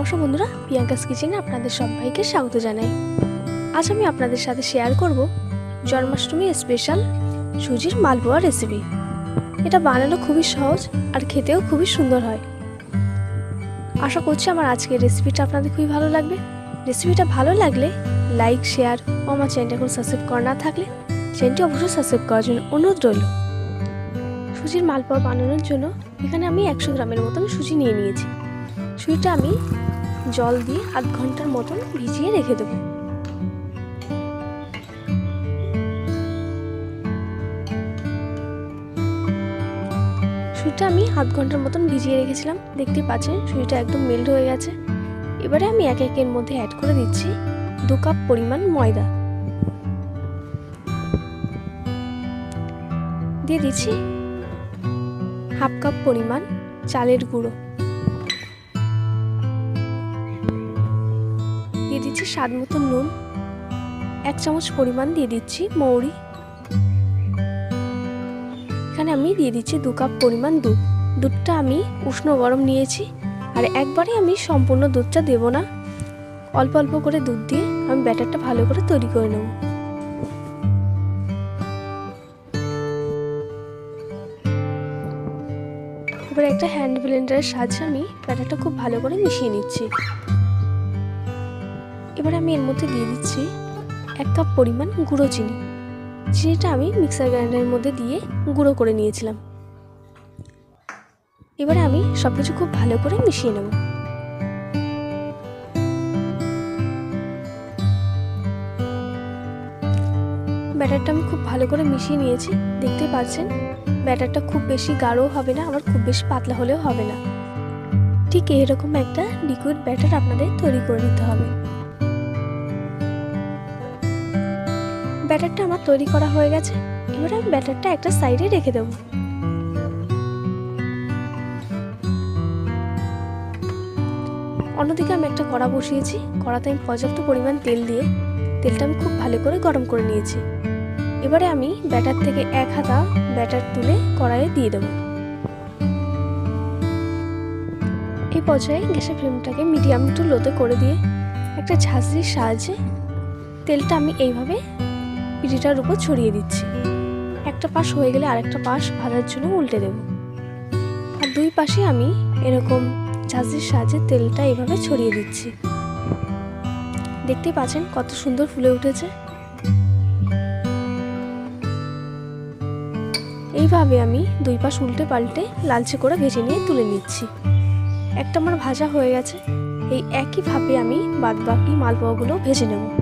নমস্কার বন্ধুরা, প্রিয়াঙ্কাস কিচেনে আপনাদের সবাইকে স্বাগত জানাই। আজ আমি আপনাদের সাথে শেয়ার করব জন্মাষ্টমী স্পেশাল সুজির মালপোয়া রেসিপি এটা বানানো খুবই সহজ আর খেতেও খুবই সুন্দর হয়। আশা করছি আমার আজকের রেসিপিটা আপনাদের খুবই ভালো লাগবে। রেসিপিটা ভালো লাগলে লাইক শেয়ার ও আমার চ্যানেলটা এখন সাবস্ক্রাইব করা না থাকলে চ্যানেলটি অবশ্যই সাবস্ক্রাইব করার জন্য অনুরোধ রইল। সুজির মালপোয়া বানানোর জন্য এখানে আমি একশো গ্রামের মতন সুজি নিয়ে নিয়েছি। সুজিটা আমি জল দিয়ে আধ ঘণ্টার মতন ভিজিয়ে রেখে দেবো। সুজিটা আমি আধ ঘণ্টার মতন ভিজিয়ে রেখেছিলাম। দেখতে পাচ্ছেন সুজিটা একদম মেল্ট হয়ে গেছে। এবারে আমি এক একের মধ্যে অ্যাড করে দিচ্ছি দু কাপ পরিমাণ ময়দা। দিয়ে দিচ্ছি হাফ কাপ পরিমাণ চালের গুঁড়ো। দিয়ে দিচ্ছি স্বাদ মতো নুন। এক চামচ পরিমাণ দিয়ে দিচ্ছি মৌরি। এখানে আমি দিয়ে দিচ্ছি দু কাপ পরিমাণ দুধ। দুধটা আমি উষ্ণ গরম নিয়েছি আর একবারে আমি সম্পূর্ণ দুধটা দেব না। অল্প অল্প করে দুধ দিয়ে আমি ব্যাটারটা ভালো করে তৈরি করে নেব। এবার একটা হ্যান্ড ব্লেন্ডারের সাহায্যে আমি ব্যাটারটা খুব ভালো করে মিশিয়ে নিচ্ছি। এবার আমি এর মধ্যে দিয়ে দিচ্ছি এক কাপ পরিমাণ গুঁড়ো চিনি। চিনিটা আমি মিক্সার গ্রাইন্ডারের মধ্যে দিয়ে গুঁড়ো করে নিয়েছিলাম। এবারে আমি সব কিছু খুব ভালো করে মিশিয়ে নেব। ব্যাটারটা আমি খুব ভালো করে মিশিয়ে নিয়েছি। দেখতে পাচ্ছেন, ব্যাটারটা খুব বেশি গাঢ়ও হবে না, আবার খুব বেশি পাতলা হলেও হবে না। ঠিক এরকম একটা লিকুইড ব্যাটার আপনাদের তৈরি করে নিতে হবে। ব্যাটারটা আমার তৈরি করা হয়ে গেছে। এবার আমি ব্যাটারটা একটা সাইডে রেখে দেবো। অন্যদিকে আমি একটা কড়া বসিয়েছি। কড়াতে আমি পর্যাপ্ত পরিমাণ তেল দিয়ে তেলটা আমি খুব ভালো করে গরম করে নিয়েছি। এবারে আমি ব্যাটার থেকে এক হাতা ব্যাটার তুলে কড়াইয়ে দিয়ে দেবো। এই পর্যায়ে গ্যাসের ফ্লেমটাকে মিডিয়াম টু লোতে করে দিয়ে একটা ঝাঁঝরির সাহায্যে তেলটা আমি এইভাবে পিঠিটার উপর ছড়িয়ে দিচ্ছি। একটা পাশ হয়ে গেলে আরেকটা পাশ ভাজার জন্য উল্টে দেব। আর দুই পাশে আমি এরকম ঝাঁঝরির সাহায্যে তেলটা এভাবে ছড়িয়ে দিচ্ছি। দেখতেই পাচ্ছেন কত সুন্দর ফুলে উঠেছে। এইভাবে আমি দুই পাশ উল্টে পাল্টে লালচে করে ভেজে নিয়ে তুলে নিচ্ছি। একটা আমার ভাজা হয়ে গেছে। এই একইভাবে আমি বাদ বাকি মালপোয়াগুলো ভেজে নেব।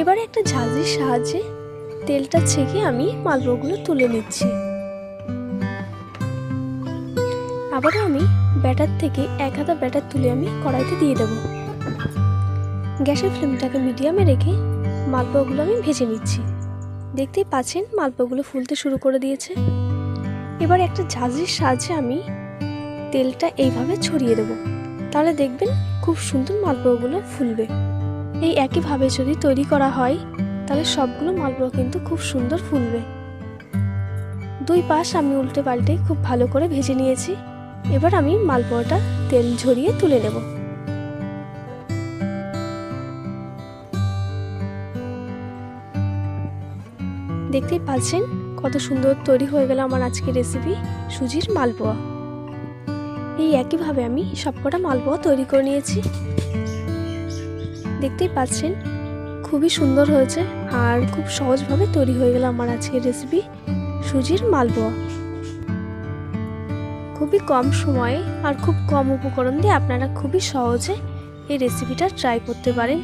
এবারে একটা ঝাঁঝরির সাহায্যে তেলটা ছেঁকে আমি মালপোয়াগুলো তুলে নিচ্ছি। আবারও আমি ব্যাটার থেকে এক হাতা ব্যাটার তুলে আমি কড়াইতে দিয়ে দেব। গ্যাসের ফ্লেমটাকে মিডিয়ামে রেখে মালপোয়াগুলো আমি ভেজে নিচ্ছি। দেখতেই পাচ্ছেন মালপোয়াগুলো ফুলতে শুরু করে দিয়েছে। এবার একটা ঝাঁঝরির সাহায্যে আমি তেলটা এইভাবে ছড়িয়ে দেব। তাহলে দেখবেন খুব সুন্দর মালপোয়াগুলো ফুলবে। এই একইভাবে যদি তৈরি করা হয়, তাহলে সবগুলো মালপোয়া কিন্তু খুব সুন্দর ফুলবে। দুই পাশ আমি উল্টে পাল্টে খুব ভালো করে ভেজে নিয়েছি। এবার আমি মালপোয়াটা তেল ঝরিয়ে তুলে নেব। দেখতেই পাচ্ছেন কত সুন্দর তৈরি হয়ে গেল আমার আজকের রেসিপি সুজির মালপোয়া। এই একইভাবে আমি সবকটা মালপোয়া তৈরি করে নিয়েছি। দেখতেই পাচ্ছেন, খুবই সুন্দর হয়েছে আর খুব সহজভাবে তৈরি হয়ে গেল আমার আজকের রেসিপি সুজির মালপোয়া। খুবই কম সময়ে আর খুব কম উপকরণ দিয়ে আপনারা খুবই সহজে এই রেসিপিটা ট্রাই করতে পারেন।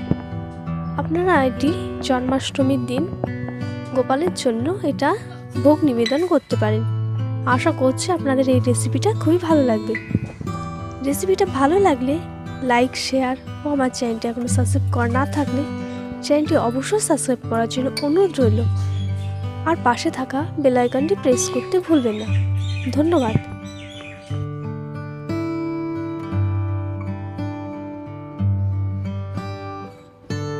আপনারা এটি জন্মাষ্টমীর দিন গোপালের জন্য এটা ভোগ নিবেদন করতে পারেন। আশা করছি আপনাদের এই রেসিপিটা খুবই ভালো লাগবে। রেসিপিটা ভালো লাগলে লাইক শেয়ার ও আমার চ্যানেলটি এখনও সাবস্ক্রাইব করা না থাকলে চ্যানেলটি অবশ্যই সাবস্ক্রাইব করার জন্য অনুরোধ রইল। আর পাশে থাকা বেলাইকনটি প্রেস করতে ভুলবেন না। ধন্যবাদ।